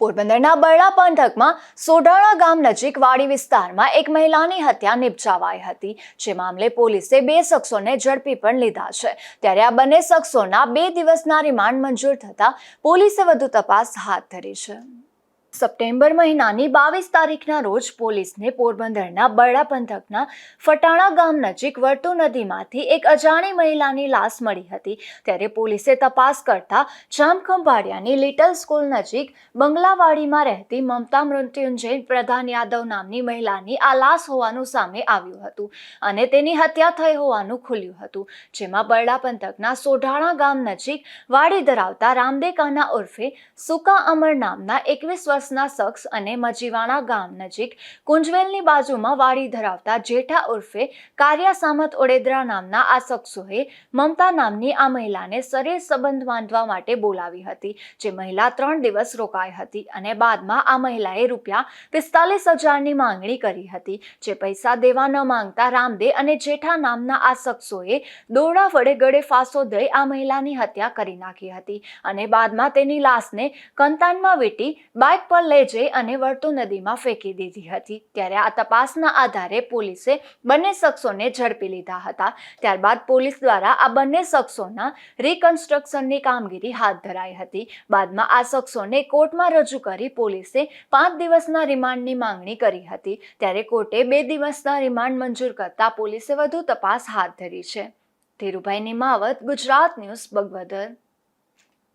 પોરબંદરના બરડા પંથકમાં સોઢાણા ગામ નજીક વાડી વિસ્તારમાં એક મહિલાની હત્યા નિપજાવાઈ હતી. જે મામલે પોલીસે બે શખ્સોને ઝડપી પણ લીધા છે. ત્યારે આ બંને શખ્સોના બે દિવસના રિમાન્ડ મંજૂર થતા પોલીસે વધુ તપાસ હાથ ધરી છે. સપ્ટેમ્બર મહિનાની બાવીસ તારીખના રોજ પોલીસને પોરબંદરના બરડા પંથકના ફટાણા ગામ નજીક વર્તુ નદીમાંથી એક અજાણી મહિલાની લાશ મળી હતી. ત્યારે પોલીસે તપાસ કરતા જામખંભાળિયાની લિટલ સ્કૂલ નજીક બંગલાવાડીમાં રહેતી મમતા મૃત્યુંજય પ્રધાન યાદવ નામની મહિલાની આ લાશ હોવાનું સામે આવ્યું હતું અને તેની હત્યા થઈ હોવાનું ખુલ્યું હતું. જેમાં બરડા પંથકના સોઢાણા ગામ નજીક વાડી ધરાવતા રામદેકાના ઉર્ફે સુકા અમર નામના એકવીસ વર્ષના શખ્સ અને મજીવાણા ગામ નજીક કુંજવેલની બાજુમાં વાડી ધરાવતા જેઠા ઉર્ફે કાર્યા સામત ઓડેદરા નામના આ શખ્સોએ મમતા નામની આ મહિલાને શરીર સંબંધ બાંધવા માટે બોલાવી હતી, જે મહિલા ત્રણ દિવસ રોકાઈ હતી અને બાદમાં આ મહિલાએ રૂપિયા પિસ્તાલીસ હજારની માંગણી કરી હતી, જે પૈસા દેવા ન માંગતા રામદે અને જેઠા નામના આ શખ્સોએ દોરડા વડે ગળે ફાંસો દઈ આ મહિલાની હત્યા કરી નાખી હતી અને બાદમાં તેની લાશને કંતાનમાં વેટી બાઇક પર લઈ જઈ અને વર્તુ નદીમાં ફેંકી દીધી હતી. ત્યારે આ તપાસના આધારે પોલીસે બંને શખ્સોને ઝડપી લીધા હતા. ત્યારબાદ પોલીસ દ્વારા આ બંને શખ્સોના રિકન્સ્ટ્રક્શનની કામગીરી હાથ ધરાઈ હતી. બાદમાં આ શખ્સોને કોર્ટમાં રજૂ કરી પોલીસે પાંચ દિવસના રિમાન્ડની માંગણી કરી હતી. ત્યારે કોર્ટે બે દિવસના રિમાન્ડ મંજૂર કરતા પોલીસે વધુ તપાસ હાથ ધરી છે. ધીરુભાઈ નિમાવત, ગુજરાત ન્યૂઝ, બગવદર.